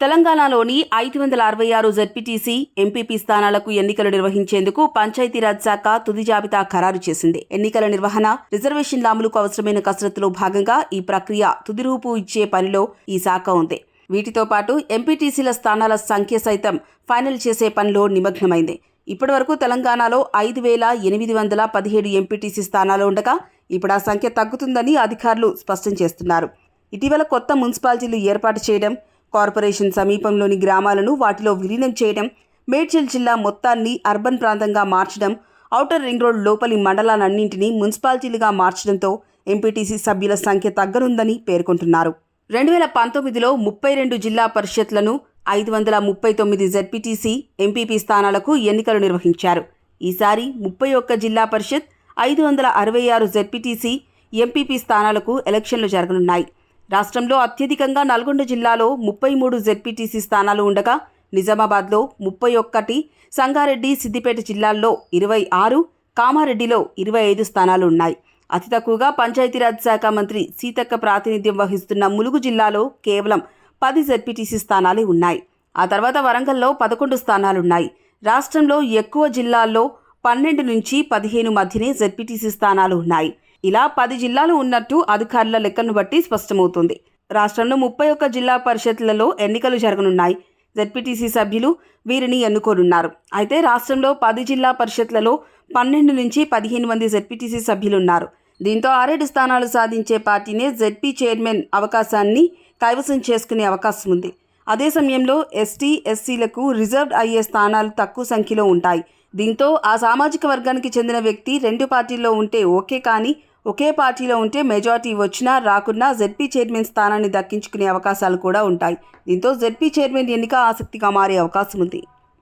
తెలంగాణలోని ఐదు వందల అరవై ఆరు జెడ్పీటీసీ ఎంపీపీ స్థానాలకు ఎన్నికలు నిర్వహించేందుకు పంచాయతీరాజ్ శాఖ తుది జాబితా ఖరారు చేసింది. ఎన్నికల నిర్వహణ రిజర్వేషన్ల అమలుకు అవసరమైన కసరత్తులో భాగంగా ఈ ప్రక్రియ తుది రూపు ఇచ్చే పనిలో ఈ శాఖ ఉంది. వీటితో పాటు ఎంపీటీసీల స్థానాల సంఖ్య సైతం ఫైనల్ చేసే పనిలో నిమగ్నమైంది. ఇప్పటివరకు తెలంగాణలో ఐదు వేల ఎనిమిది వందల పదిహేడు ఎంపీటీసీ స్థానాలు ఉండగా ఇప్పుడు ఆ సంఖ్య తగ్గుతుందని అధికారులు స్పష్టం చేస్తున్నారు. ఇటీవల కొత్త మున్సిపాలిటీలు ఏర్పాటు చేయడం కార్పొరేషన్ సమీపంలోని గ్రామాలను వాటిలో విలీనం చేయడం మేడ్చల్ జిల్లా మొత్తాన్ని అర్బన్ ప్రాంతంగా మార్చడం ఔటర్ రింగ్ రోడ్ లోపలి మండలాలన్నింటినీ మున్సిపాలిటీలుగా మార్చడంతో ఎంపీటీసీ సభ్యుల సంఖ్య తగ్గనుందని పేర్కొంటున్నారు. రెండు వేల పంతొమ్మిదిలో ముప్పై రెండు జిల్లా పరిషత్లను ఐదు వందల ముప్పై తొమ్మిది జెడ్పీటీసీ ఎంపీపీ స్థానాలకు ఎన్నికలు నిర్వహించారు. ఈసారి ముప్పై ఒక్క జిల్లా పరిషత్ ఐదు వందల అరవై ఆరు జెడ్పీటీసీ ఎంపీపీ స్థానాలకు ఎలక్షన్లు జరగనున్నాయి. రాష్ట్రంలో అత్యధికంగా నల్గొండ జిల్లాలో ముప్పై మూడు జెడ్పీటీసీ స్థానాలు ఉండగా నిజామాబాద్లో ముప్పై ఒక్కటి సంగారెడ్డి సిద్దిపేట జిల్లాల్లో ఇరవై ఆరు కామారెడ్డిలో ఇరవై ఐదు స్థానాలు ఉన్నాయి. అతి తక్కువగా పంచాయతీరాజ్ శాఖ మంత్రి సీతక్క ప్రాతినిధ్యం వహిస్తున్న ములుగు జిల్లాలో కేవలం పది జెడ్పీటీసీ స్థానాలే ఉన్నాయి. ఆ తర్వాత వరంగల్లో పదకొండు స్థానాలున్నాయి. రాష్ట్రంలో ఎక్కువ జిల్లాల్లో పన్నెండు నుంచి పదిహేను మధ్యనే జెడ్పీటీసీ స్థానాలు ఉన్నాయి. ఇలా పది జిల్లాలు ఉన్నట్టు అధికారుల లెక్కలను బట్టి స్పష్టమవుతుంది. రాష్ట్రంలో ముప్పై ఒక్క జిల్లా పరిషత్లలో ఎన్నికలు జరగనున్నాయి. జెడ్పీటీసీ సభ్యులు వీరిని ఎన్నుకోనున్నారు. అయితే రాష్ట్రంలో పది జిల్లా పరిషత్లలో పన్నెండు నుంచి పదిహేను మంది జెడ్పీటీసీ సభ్యులున్నారు. దీంతో ఆరేడు స్థానాలు సాధించే పార్టీనే జెడ్పీ చైర్మన్ అవకాశాన్ని కైవసం చేసుకునే అవకాశం ఉంది అదే సమయంలో ఎస్టీ ఎస్సీలకు రిజర్వ్డ్ అయ్యే స్థానాలు తక్కువ సంఖ్యలో ఉంటాయి. దీంతో ఆ సామాజిక వర్గానికి చెందిన వ్యక్తి రెండు పార్టీల్లో ఉంటే ఓకే కానీ ఒకే పార్టీలో ఉంటే మెజార్టీ వచ్చినా రాకున్నా జెడ్పీ చైర్మన్ స్థానాన్ని దక్కించుకునే అవకాశాలు కూడా ఉంటాయి. దీంతో జెడ్పీ చైర్మన్ ఎన్నిక ఆసక్తిగా మారే అవకాశం ఉంది